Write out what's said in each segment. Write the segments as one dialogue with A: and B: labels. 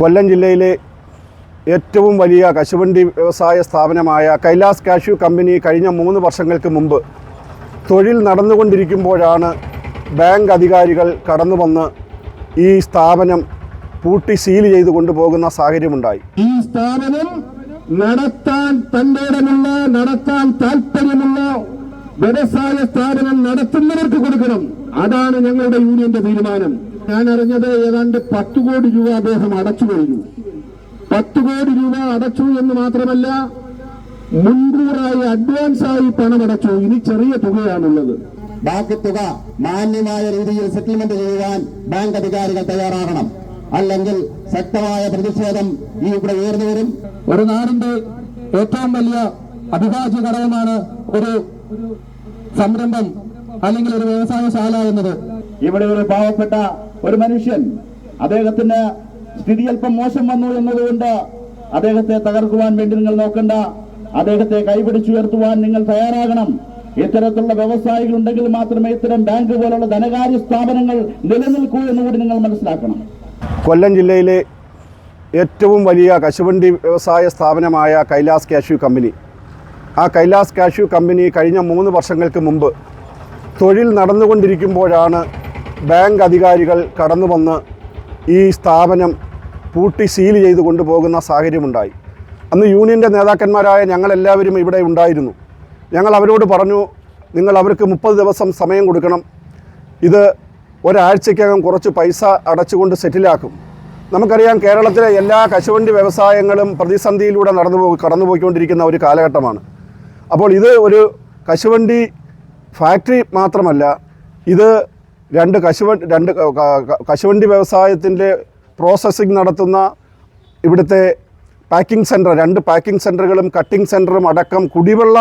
A: കൊല്ലം ജില്ലയിലെ ഏറ്റവും വലിയ കശുവണ്ടി വ്യവസായ സ്ഥാപനമായ കൈലാസ് കാഷ്യൂ കമ്പനി കഴിഞ്ഞ മൂന്ന് വർഷങ്ങൾക്ക് മുമ്പ് തൊഴിൽ നടന്നുകൊണ്ടിരിക്കുമ്പോഴാണ് ബാങ്ക് അധികാരികൾ കടന്നു വന്ന് ഈ സ്ഥാപനം പൂട്ടി സീൽ ചെയ്ത് കൊണ്ടുപോകുന്ന സാഹചര്യമുണ്ടായി.
B: ഈ സ്ഥാപനം നടത്താൻ തന്റേടമുള്ള നടത്താൻ താല്പര്യമുള്ള വ്യവസായ സ്ഥാപനം നടത്തുന്നവർക്ക് കൊടുക്കണം. അതാണ് ഞങ്ങളുടെ യൂണിയന്റെ തീരുമാനം. ഞാൻ അറിഞ്ഞത് ഏതാണ്ട് പത്ത് കോടി രൂപ അദ്ദേഹം അടച്ചു കഴിഞ്ഞു. പത്ത് കോടി രൂപ അടച്ചു എന്ന് മാത്രമല്ല മുൻകൂറായി അഡ്വാൻസ് അഡ്വാൻസായി പണമടച്ചു. ഇനി ചെറിയ തുകയാണുള്ളത്.
C: ബാക്കി തുക മാന്യമായ രീതിയിൽ സെറ്റിൽമെന്റ് ചെയ്യുവാൻ ബാങ്ക് അധികാരികൾ തയ്യാറാകണം. അല്ലെങ്കിൽ ശക്തമായ പ്രതിഷേധം ഈ ഇവിടെ ഉയർന്നു വരും.
B: ഒരു നാടിന്റെ ഏറ്റവും വലിയ അവിഭാജ്യ ഘടകമാണ് ഒരു സംരംഭം അല്ലെങ്കിൽ ഒരു വ്യവസായശാല എന്നത്.
D: ഇവിടെ ഒരു പാവപ്പെട്ട ഒരു മനുഷ്യൻ അദ്ദേഹത്തിന് സ്ഥിതി അല്പം മോശം വന്നു എന്നതുകൊണ്ട് അദ്ദേഹത്തെ തകർക്കുവാൻ വേണ്ടി നിങ്ങൾ നോക്കണ്ട. അദ്ദേഹത്തെ കൈപിടിച്ചുയർത്തുവാൻ നിങ്ങൾ തയ്യാറാകണം. ഇത്തരത്തിലുള്ള വ്യവസായികൾ ഉണ്ടെങ്കിൽ മാത്രമേ ഇത്തരം ബാങ്ക് പോലുള്ള ധനകാര്യ സ്ഥാപനങ്ങൾ നിലനിൽക്കൂ എന്ന് കൂടി നിങ്ങൾ മനസ്സിലാക്കണം.
A: കൊല്ലം ജില്ലയിലെ ഏറ്റവും വലിയ കശുവണ്ടി വ്യവസായ സ്ഥാപനമായ കൈലാസ് കാഷ്യൂ കമ്പനി. ആ കൈലാസ് കാഷ്യൂ കമ്പനി കഴിഞ്ഞ മൂന്ന് വർഷങ്ങൾക്ക് മുമ്പ് തൊഴിൽ നടന്നുകൊണ്ടിരിക്കുമ്പോഴാണ് ബാങ്ക് അധികാരികൾ കടന്നു വന്ന് ഈ സ്ഥാപനം പൂട്ടി സീൽ ചെയ്ത് കൊണ്ടുപോകുന്ന സാഹചര്യമുണ്ടായി. അന്ന് യൂണിയന്റെ നേതാക്കന്മാരായ ഞങ്ങളെല്ലാവരും ഇവിടെ ഉണ്ടായിരുന്നു. ഞങ്ങൾ അവരോട് പറഞ്ഞു നിങ്ങൾ അവർക്ക് മുപ്പത് ദിവസം സമയം കൊടുക്കണം. ഇത് ഒരാഴ്ചക്കകം കുറച്ച് പൈസ അടച്ചുകൊണ്ട് സെറ്റിലാക്കും. നമുക്കറിയാം കേരളത്തിലെ എല്ലാ കശുവണ്ടി വ്യവസായങ്ങളും പ്രതിസന്ധിയിലൂടെ നടന്നു പോ കടന്നുപോയിക്കൊണ്ടിരിക്കുന്ന ഒരു കാലഘട്ടമാണ്. അപ്പോൾ ഇത് ഒരു കശുവണ്ടി ഫാക്ടറി മാത്രമല്ല ഇത് രണ്ട് കശുവ രണ്ട് കശുവണ്ടി വ്യവസായത്തിന്റെ പ്രോസസ്സിംഗ് നടത്തുന്ന ഇവിടുത്തെ പാക്കിംഗ് സെന്റർ രണ്ട് പാക്കിംഗ് സെന്ററുകളും കട്ടിംഗ് സെന്ററും അടക്കം കുടിവെള്ള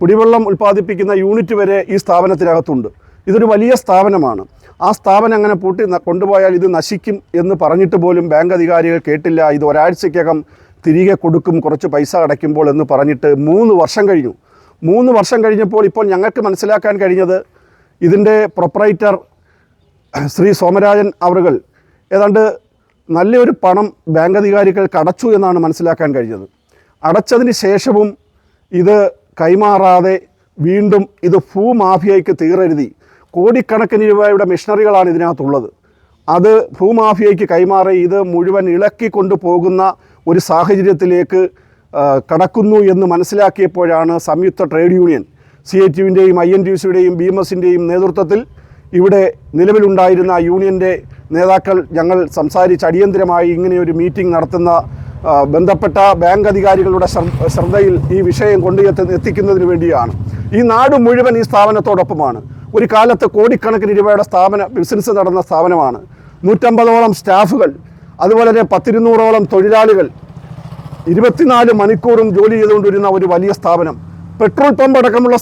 A: കുടിവെള്ളം ഉൽപ്പാദിപ്പിക്കുന്ന യൂണിറ്റ് വരെ ഈ സ്ഥാപനത്തിനകത്തുണ്ട്. ഇതൊരു വലിയ സ്ഥാപനമാണ്. ആ സ്ഥാപനം അങ്ങനെ പൂട്ടി കൊണ്ടുപോയാൽ ഇത് നശിക്കും എന്ന് പറഞ്ഞിട്ട് പോലും ബാങ്ക് അധികാരികൾ കേട്ടില്ല. ഇത് ഒരാഴ്ചയ്ക്കകം തിരികെ കൊടുക്കും കുറച്ച് പൈസ അടയ്ക്കുമ്പോൾ എന്ന് പറഞ്ഞിട്ട് മൂന്ന് വർഷം കഴിഞ്ഞു. മൂന്ന് വർഷം കഴിഞ്ഞപ്പോൾ ഇപ്പോൾ ഞങ്ങൾക്ക് മനസ്സിലാക്കാൻ കഴിഞ്ഞത് ഇതിന്റെ പ്രൊപ്പറേറ്റർ ശ്രീ സോമരാജൻ അവറുകൾ ഏതാണ്ട് നല്ലൊരു പണം ബാങ്ക് അധികാരികൾ അടച്ചു എന്നാണ് മനസ്സിലാക്കാൻ കഴിഞ്ഞത്. അടച്ചതിന് ശേഷവും ഇത് കൈമാറാതെ വീണ്ടും ഇത് ഭൂമാഫിയയ്ക്ക് തീറരുതി കോടിക്കണക്കിന് രൂപയുടെ മിഷണറികളാണ് ഇതിനകത്തുള്ളത്. അത് ഭൂമാഫിയയ്ക്ക് കൈമാറി ഇത് മുഴുവൻ ഇളക്കി കൊണ്ടുപോകുന്ന ഒരു സാഹചര്യത്തിലേക്ക് കടക്കുന്നു എന്ന് മനസ്സിലാക്കിയപ്പോഴാണ് സംയുക്ത ട്രേഡ് യൂണിയൻ സി ഐ ടിയുവിന്റെയും ഐ എൻ ടി സിയുടെയും ബി എം എസിന്റെയും നേതൃത്വത്തിൽ ഇവിടെ നിലവിലുണ്ടായിരുന്ന യൂണിയന്റെ നേതാക്കൾ ഞങ്ങൾ സംസാരിച്ച് അടിയന്തരമായി ഇങ്ങനെയൊരു മീറ്റിംഗ് നടത്തുന്ന ബന്ധപ്പെട്ട ബാങ്ക് അധികാരികളുടെ ശ്രദ്ധയിൽ ഈ വിഷയം കൊണ്ടു എത്തിക്കുന്നതിന് വേണ്ടിയാണ്. ഈ നാട് മുഴുവൻ ഈ സ്ഥാപനത്തോടൊപ്പമാണ്. ഒരു കാലത്ത് കോടിക്കണക്കിന് രൂപയുടെ സ്ഥാപന ബിസിനസ് നടന്ന സ്ഥാപനമാണ്. നൂറ്റമ്പതോളം സ്റ്റാഫുകൾ അതുപോലെ തന്നെ പത്തിരുന്നൂറോളം തൊഴിലാളികൾ ഇരുപത്തിനാല് മണിക്കൂറും ജോലി ചെയ്തുകൊണ്ടിരുന്ന ഒരു വലിയ സ്ഥാപനം. പെട്രോൾ പമ്പ് അടക്കമുള്ള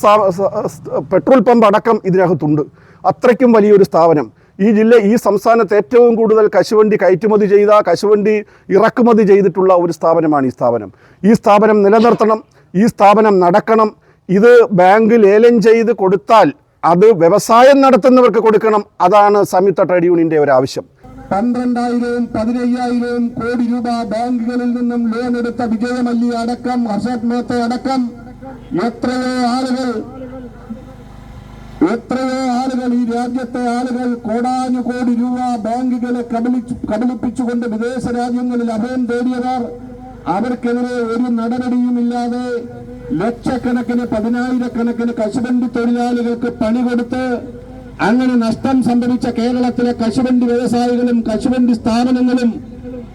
A: പെട്രോൾ പമ്പ് അടക്കം ഇതിനകത്തുണ്ട്. അത്രയ്ക്കും വലിയൊരു സ്ഥാപനം. ഈ ജില്ല ഈ സംസ്ഥാനത്ത് ഏറ്റവും കൂടുതൽ കശുവണ്ടി കയറ്റുമതി ചെയ്ത കശുവണ്ടി ഇറക്കുമതി ചെയ്തിട്ടുള്ള ഒരു സ്ഥാപനമാണ് ഈ സ്ഥാപനം. ഈ സ്ഥാപനം നിലനിർത്തണം ഈ സ്ഥാപനം നടക്കണം. ഇത് ബാങ്ക് ലേലം ചെയ്ത് കൊടുത്താൽ അത് വ്യവസായം നടത്തുന്നവർക്ക് കൊടുക്കണം. അതാണ് സംയുക്ത ട്രേഡ് യൂണിയന്റെ ഒരു ആവശ്യം.
B: പന്ത്രണ്ടായിരവും പതിനയ്യായിരവും കോടി രൂപ ബാങ്കുകളിൽ നിന്നും ലോൺ എടുത്ത വിജയമല്ലി അടക്കം ഹർഷദ് മേത്ത അടക്കം എത്രയോ ആളുകൾ എത്രയോ ആളുകൾ ഈ രാജ്യത്തെ ആളുകൾ കോടാനു കോടി രൂപ ബാങ്കുകളെ കബളിപ്പിച്ചുകൊണ്ട് വിദേശ രാജ്യങ്ങളിൽ അഭയം തേടിയവർ അവർക്കെതിരെ ഒരു നടപടിയുമില്ലാതെ ലക്ഷക്കണക്കിന് പതിനായിരക്കണക്കിന് കശുവണ്ടി തൊഴിലാളികൾക്ക് പണി കൊടുത്ത് അങ്ങനെ നഷ്ടം സംഭവിച്ച കേരളത്തിലെ കശുവണ്ടി വ്യവസായികളും കശുവണ്ടി സ്ഥാപനങ്ങളും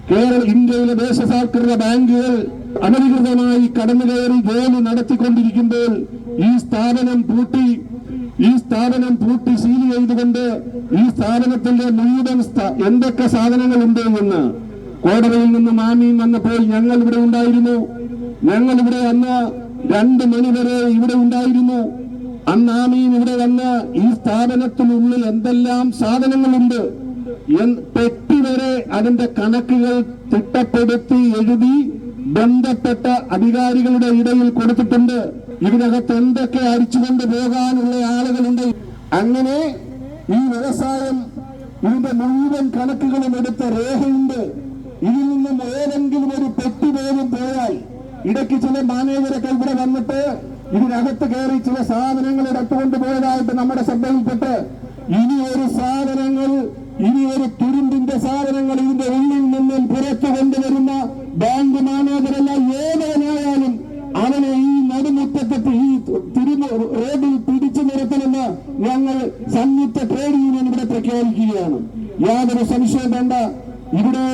B: കേരള ഇന്ത്യയിലെ ദേശസാൽകൃത ബാങ്കുകൾ അനധികൃതമായി കടന്നുകയറി ജോലി നടത്തിക്കൊണ്ടിരിക്കുമ്പോൾ ഈ സ്ഥാപനം പൂട്ടി ഈ സ്ഥാപനം പൂട്ടി സീൽ ചെയ്തുകൊണ്ട് ഈ സ്ഥാപനത്തിന്റെ മുഴുവൻ എന്തൊക്കെ സാധനങ്ങളുണ്ട് എന്ന് കോടതിയിൽ നിന്ന് മാമിയും വന്നപ്പോൾ ഞങ്ങൾ ഇവിടെ ഉണ്ടായിരുന്നു. ഞങ്ങൾ ഇവിടെ അന്ന് രണ്ട് മണിവരെ ഇവിടെ ഉണ്ടായിരുന്നു. അന്ന് ആമീൻ ഇവിടെ വന്ന് ഈ സ്ഥാപനത്തിനുള്ളിൽ എന്തെല്ലാം സാധനങ്ങളുണ്ട് പെട്ടി വരെ അതിന്റെ കണക്കുകൾ തിട്ടപ്പെടുത്തി എഴുതി ബന്ധപ്പെട്ട അധികാരികളുടെ ഇടയിൽ കൊടുത്തിട്ടുണ്ട്. ഇതിനകത്ത് എന്തൊക്കെ അരിച്ചുകൊണ്ട് പോകാനുള്ള ആളുകളുണ്ട്. അങ്ങനെ ഈ വ്യവസായം ഇതിന്റെ മുഴുവൻ കണക്കുകളും എടുത്ത രേഖയുണ്ട്. ഇതിൽ നിന്നും ഏതെങ്കിലും ഒരു പെട്ടി പോലും പോയാൽ ഇടയ്ക്ക് ചില മാനേജരൊക്കെ ഇവിടെ വന്നിട്ട് ഇതിനകത്ത് കയറി ചില സാധനങ്ങൾ എടുത്തുകൊണ്ട് പോയതായിട്ട് നമ്മുടെ ശ്രദ്ധയിൽപ്പെട്ട് ഇനി ഒരു സാധനങ്ങൾ ഇനി ഒരു തുരുമ്പിന്റെ സാധനങ്ങൾ ഇതിന്റെ ഉള്ളിൽ നിന്നും പുറത്തു കൊണ്ടുവരുന്ന ബാങ്ക് മാനേജരല്ല ഏതവനായാലും അവനെ ഈ നടുമുറ്റത്ത് ഈ തിരുമ റോഡിൽ പിടിച്ചു നിർത്തണമെന്ന് ഞങ്ങൾ സംയുക്ത ട്രേഡ് യൂണിയൻ ഇവിടെ പ്രഖ്യാപിക്കുകയാണ്. യാതൊരു സംശയം വേണ്ട. ഇവിടെ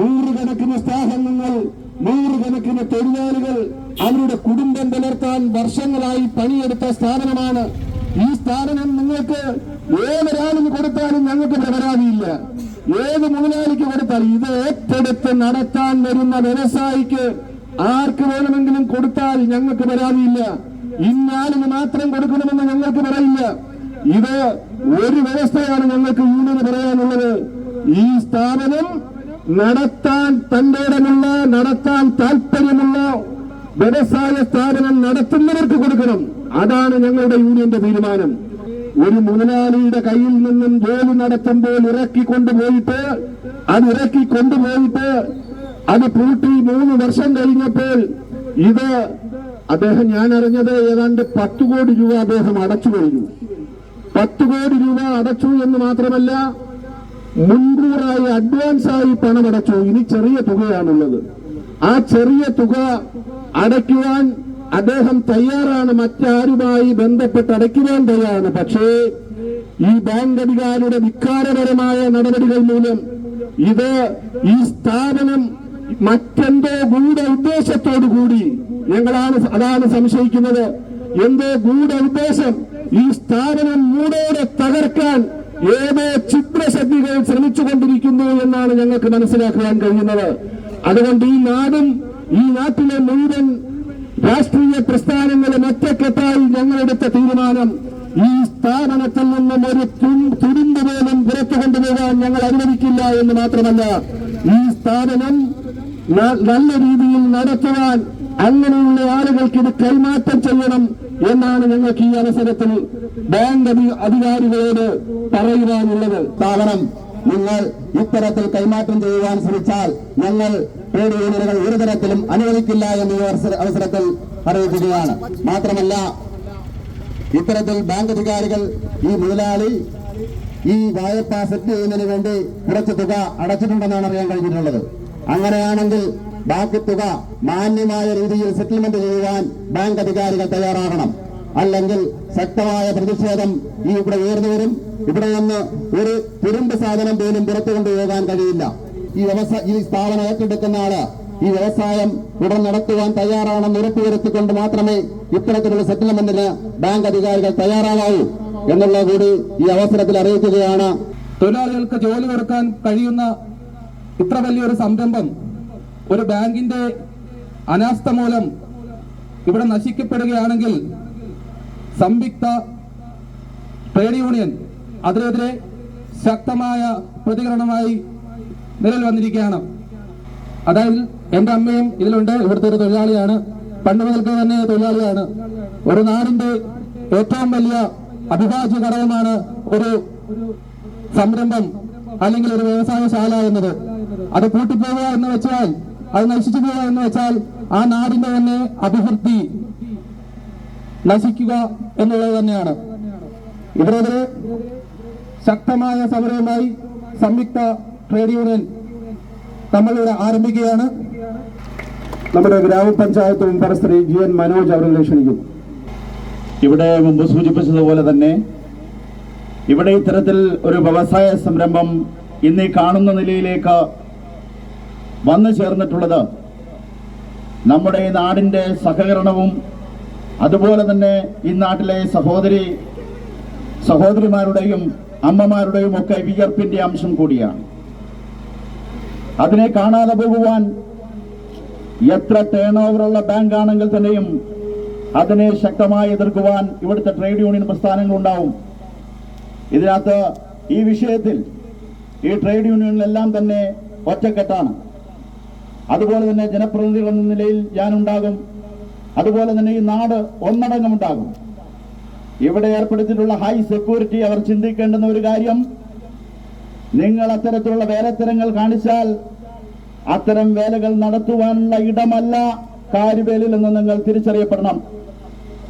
B: നൂറുകണക്കിന് സ്ഥാപനങ്ങൾ നൂറുകണക്കിന് തൊഴിലാളികൾ അവരുടെ കുടുംബം പുലർത്താൻ വർഷങ്ങളായി പണിയെടുത്ത സ്ഥാപനമാണ്. ഈ സ്ഥാപനം നിങ്ങൾക്ക് ഏതൊരാളിന് കൊടുത്താലും ഞങ്ങൾക്ക് ഇവിടെ പരാതിയില്ല. ഏത് മുതലാളിക്ക് കൊടുത്താലും ഇത് ഏറ്റെടുത്ത് നടത്താൻ വരുന്ന വ്യവസായിക്ക് ആർക്ക് വേണമെങ്കിലും കൊടുത്താൽ ഞങ്ങൾക്ക് പരാതിയില്ല. ഇന്നാളിന് മാത്രം കൊടുക്കണമെന്ന് ഞങ്ങൾക്ക് പറയില്ല. ഇത് ഒരു വ്യവസ്ഥയാണ് ഞങ്ങൾക്ക് യൂണിയന് പറയാനുള്ളത്. ഈ സ്ഥാപനം നടത്താൻ തന്റെ ഇടമുള്ള നടത്താൻ താല്പര്യമുള്ള വ്യവസായ സ്ഥാപനം നടത്തുന്നവർക്ക് കൊടുക്കണം. അതാണ് ഞങ്ങളുടെ യൂണിയന്റെ തീരുമാനം. ഒരു മുതലാളിയുടെ കയ്യിൽ നിന്നും ജോലി നടത്തുമ്പോൾ ഇറക്കി കൊണ്ടുപോയിട്ട് അത് ഇറക്കി കൊണ്ടുപോയിട്ട് അത് പൂട്ടി മൂന്ന് വർഷം കഴിഞ്ഞപ്പോൾ ഇത് അദ്ദേഹം ഞാൻ അറിഞ്ഞത് ഏതാണ്ട് പത്ത് കോടി രൂപ അദ്ദേഹം അടച്ചു കഴിഞ്ഞു. പത്ത് കോടി രൂപ അടച്ചു എന്ന് മാത്രമല്ല മുൻകൂറായി അഡ്വാൻസായി പണമടച്ചു. ഇനി ചെറിയ തുകയാണുള്ളത്. ആ ചെറിയ തുക അടയ്ക്കുവാൻ അദ്ദേഹം തയ്യാറാണ് മറ്റാരുമായി ബന്ധപ്പെട്ട് അടയ്ക്കുവാൻ തയ്യാറാണ്. പക്ഷേ ഈ ബാങ്ക് അധികാരിയുടെ വിക്കാരപരമായ നടപടികൾ മൂലം ഇത് ഈ സ്ഥാപനം മറ്റെന്തോ ഗൂഢ ഉദ്ദേശത്തോടു കൂടി ഞങ്ങളാണ് അതാണ് സംശയിക്കുന്നത്. എന്തോ ഗൂഢ ഉദ്ദേശം ഈ സ്ഥാപനം മൂടോടെ തകർക്കാൻ ഏതോ ചിത്രശക്തികൾ ശ്രമിച്ചുകൊണ്ടിരിക്കുന്നു എന്നാണ് ഞങ്ങൾക്ക് മനസ്സിലാക്കുവാൻ കഴിയുന്നത്. അതുകൊണ്ട് ഈ നാടും ഈ നാട്ടിലെ മുഴുവൻ രാഷ്ട്രീയ പ്രസ്ഥാനങ്ങളും ഒറ്റക്കെട്ടായി ഞങ്ങളെടുത്ത തീരുമാനം ഈ സ്ഥാപനത്തിൽ നിന്നും ഒരു തുരുമ്പ് പോലും പുറത്തു കൊണ്ടുപോകാൻ ഞങ്ങൾ അനുവദിക്കില്ല എന്ന് മാത്രമല്ല ഈ സ്ഥാപനം നല്ല രീതിയിൽ നടത്തുവാൻ അങ്ങനെയുള്ള ആളുകൾക്ക് ഇത് കൈമാറ്റം ചെയ്യണം എന്നാണ് ഞങ്ങൾക്ക് ഈ അവസരത്തിൽ ബാങ്ക് അധി- അധികാരികളോട് പറയുവാനുള്ളത്.
C: സ്ഥാപനം നിങ്ങൾ ഇത്തരത്തിൽ കൈമാറ്റം ചെയ്യുവാൻ ശ്രമിച്ചാൽ ഞങ്ങൾ യൂണിയനുകൾ ഒരു തരത്തിലും അനുവദിക്കില്ല എന്ന് ഈ അവസര- അവസരത്തിൽ അറിയിക്കുകയാണ്. മാത്രമല്ല ഇത്തരത്തിൽ ബാങ്ക് അധികാരികൾ ഈ മുതലാളി ഈ വായ്പ സെറ്റ് ചെയ്യുന്നതിന് വേണ്ടി കുറച്ച് തുക അടച്ചിട്ടുണ്ടെന്നാണ് അറിയാൻ കഴിഞ്ഞിട്ടുള്ളത്. അങ്ങനെയാണെങ്കിൽ ബാക്കി തുക മാന്യമായ രീതിയിൽ സെറ്റിൽമെന്റ് ചെയ്യുവാൻ ബാങ്ക് അധികാരികൾ തയ്യാറാകണം. അല്ലെങ്കിൽ ശക്തമായ പ്രതിഷേധം ഈ ഇവിടെ ഉയർന്നു വരും. ഇവിടെ നിന്ന് ഒരു തുരുമ്പ് സാധനം പോലും പുറത്തു കൊണ്ടുപോകാൻ കഴിയില്ല. ഈ വ്യവസായ ഈ സ്ഥാപനം ഏറ്റെടുക്കുന്ന ആൾ ഈ വ്യവസായം ഉടൻ നടത്തുവാൻ തയ്യാറാണെന്ന് ഉറപ്പുവരുത്തിക്കൊണ്ട് മാത്രമേ ഇത്തരത്തിലുള്ള സെറ്റിൽമെന്റിന് ബാങ്ക് അധികാരികൾ തയ്യാറാകാവൂ എന്നുള്ള കൂടി ഈ അവസരത്തിൽ അറിയിക്കുകയാണ്.
E: തൊഴിലാളികൾക്ക് ജോലി കൊടുക്കാൻ കഴിയുന്ന ഇത്ര വലിയൊരു സംരംഭം ഒരു ബാങ്കിന്റെ അനാസ്ഥ മൂലം ഇവിടെ നശിക്കപ്പെടുകയാണെങ്കിൽ സംയുക്ത ട്രേഡ് യൂണിയൻ അതിനെതിരെ ശക്തമായ പ്രതികരണമായി നിലവിൽ വന്നിരിക്കുകയാണ്. അതായത് എന്റെ അമ്മയും ഇതിലുണ്ട്. ഇവിടുത്തെ ഒരു തൊഴിലാളിയാണ്. പണ്ട് മുതൽക്ക് തന്നെ തൊഴിലാളിയാണ്. ഒരു നാടിന്റെ ഏറ്റവും വലിയ അഭിഭാജ്യ ഘടകമാണ് ഒരു സംരംഭം അല്ലെങ്കിൽ ഒരു വ്യവസായശാല എന്നത്. അത് കൂട്ടിപ്പോവുക എന്ന് വെച്ചാൽ അത് നശിച്ചു പോവുക എന്ന് വെച്ചാൽ ആ നാടിന്റെ തന്നെ അഭിവൃദ്ധി നശിക്കുക എന്നുള്ളത് തന്നെയാണ്. ഇവരെതിരെ ശക്തമായ സമരവുമായി സംയുക്ത ട്രേഡ് യൂണിയൻ നമ്മളിവിടെ ആരംഭിക്കുകയാണ്.
A: നമ്മുടെ ഗ്രാമപഞ്ചായത്ത് member Shri G N Manoj അവരെ ക്ഷണിക്കുന്നു.
D: ഇവിടെ മുമ്പ് സൂചിപ്പിച്ചതുപോലെ തന്നെ ഇവിടെ ഇത്തരത്തിൽ ഒരു വ്യവസായ സംരംഭം ഇന്ന് കാണുന്ന നിലയിലേക്ക് വന്നു ചേർന്നിട്ടുള്ളത് നമ്മുടെ ഈ നാടിന്റെ സഹകരണവും അതുപോലെ തന്നെ ഈ നാട്ടിലെ സഹോദരി സഹോദരിമാരുടെയും അമ്മമാരുടെയും ഒക്കെ വിയർപ്പിന്റെ അംശം കൂടിയാണ്. അതിനെ കാണാതെ പോകുവാൻ എത്ര ടേൺ ഓവറുള്ള ബാങ്ക് ആണെങ്കിൽ തന്നെയും അതിനെ ശക്തമായി എതിർക്കുവാൻ ഇവിടുത്തെ ട്രേഡ് യൂണിയൻ പ്രസ്ഥാനങ്ങൾ ഉണ്ടാവും. ഇതിനകത്ത് ഈ വിഷയത്തിൽ ഈ ട്രേഡ് യൂണിയനിലെല്ലാം തന്നെ ഒറ്റക്കെട്ടാണ്. അതുപോലെ തന്നെ ജനപ്രതിനിധികൾ എന്ന നിലയിൽ ഞാനുണ്ടാകും. അതുപോലെ തന്നെ ഈ നാട് ഒന്നടങ്കമുണ്ടാകും ഇവിടെ ഏർപ്പെടുത്തിയിട്ടുള്ള ഹൈ സെക്യൂരിറ്റി അവർ ചിന്തിക്കേണ്ടുന്ന ഒരു കാര്യം നിങ്ങൾ അത്തരത്തിലുള്ള വേലത്തരങ്ങൾ കാണിച്ചാൽ അത്തരം വേലകൾ നടത്തുവാനുള്ള ഇടമല്ല കാര്യവേലിൽ നിന്ന് നിങ്ങൾ തിരിച്ചറിയപ്പെടണം.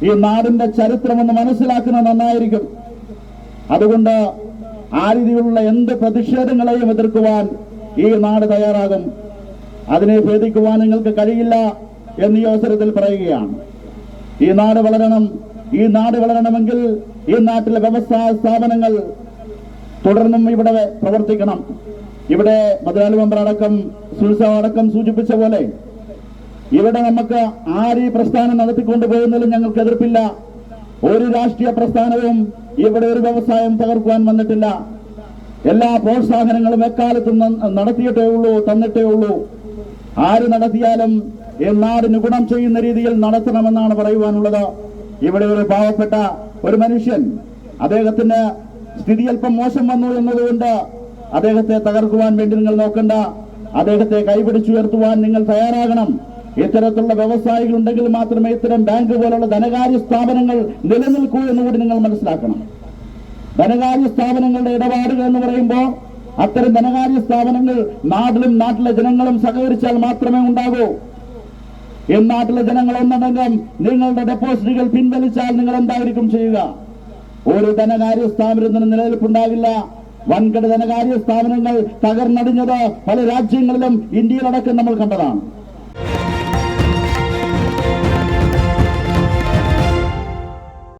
D: ഈ നാടിന്റെ ചരിത്രം ഒന്ന് മനസ്സിലാക്കുന്നത് നന്നായിരിക്കും. അതുകൊണ്ട് ആ രീതിയിലുള്ള എന്ത് പ്രതിഷേധങ്ങളെയും എതിർക്കുവാൻ ഈ നാട് തയ്യാറാകും. അതിനെ ഭേദിക്കുവാൻ നിങ്ങൾക്ക് കഴിയില്ല എന്ന് ഈ അവസരത്തിൽ പറയുകയാണ്. ഈ നാട് വളരണം ഈ നാട് വളരണമെങ്കിൽ ഈ നാട്ടിലെ വ്യവസായ സ്ഥാപനങ്ങൾ തുടർന്നും ഇവിടെ പ്രവർത്തിക്കണം. ഇവിടെ മധുരാലി മെമ്പർ അടക്കം സുൽസ അടക്കം സൂചിപ്പിച്ച പോലെ ഇവിടെ നമുക്ക് ആര് ഈ പ്രസ്ഥാനം നടത്തിക്കൊണ്ടു പോകുന്നതിലും ഞങ്ങൾക്ക് എതിർപ്പില്ല. ഒരു രാഷ്ട്രീയ പ്രസ്ഥാനവും ഇവിടെ ഒരു വ്യവസായം തകർക്കുവാൻ വന്നിട്ടില്ല. എല്ലാ പ്രോത്സാഹനങ്ങളും എക്കാലത്തും നടത്തിയിട്ടേ ഉള്ളൂ തന്നിട്ടേ ഉള്ളൂ. ആര് നടത്തിയാലും എന്നാടിന് നാടിന് ഗുണം ചെയ്യുന്ന രീതിയിൽ നടത്തണമെന്നാണ് പറയുവാനുള്ളത്. ഇവിടെ ഒരു പാവപ്പെട്ട ഒരു മനുഷ്യൻ അദ്ദേഹത്തിന് സ്ഥിതി അല്പം മോശം വന്നു എന്നതുകൊണ്ട് അദ്ദേഹത്തെ തകർക്കുവാൻ വേണ്ടി നിങ്ങൾ നോക്കണ്ട. അദ്ദേഹത്തെ കൈപിടിച്ചുയർത്തുവാൻ നിങ്ങൾ തയ്യാറാകണം. ഇത്തരത്തിലുള്ള വ്യവസായികൾ ഉണ്ടെങ്കിൽ മാത്രമേ ഇത്തരം ബാങ്ക് പോലുള്ള ധനകാര്യ സ്ഥാപനങ്ങൾ നിലനിൽക്കൂ എന്ന് കൂടി നിങ്ങൾ മനസ്സിലാക്കണം. ധനകാര്യ സ്ഥാപനങ്ങളുടെ ഇടപാടുകൾ എന്ന് പറയുമ്പോൾ അത്തരം ധനകാര്യ സ്ഥാപനങ്ങൾ നാട്ടിലും നാട്ടിലെ ജനങ്ങളും സഹകരിച്ചാൽ മാത്രമേ ഉണ്ടാകൂ. ഈ നാട്ടിലെ ജനങ്ങൾ ഒന്നടങ്കം നിങ്ങളുടെ ഡെപ്പോസിറ്റുകൾ പിൻവലിച്ചാൽ നിങ്ങൾ എന്തായിരിക്കും ചെയ്യുക? ഒരു ധനകാര്യ സ്ഥാപനത്തിന് നിലനിൽപ്പുണ്ടാകില്ല. വൻകിട ധനകാര്യ സ്ഥാപനങ്ങൾ തകർന്നടിഞ്ഞത് പല രാജ്യങ്ങളിലും ഇന്ത്യയിലടക്കം നമ്മൾ കണ്ടതാണ്.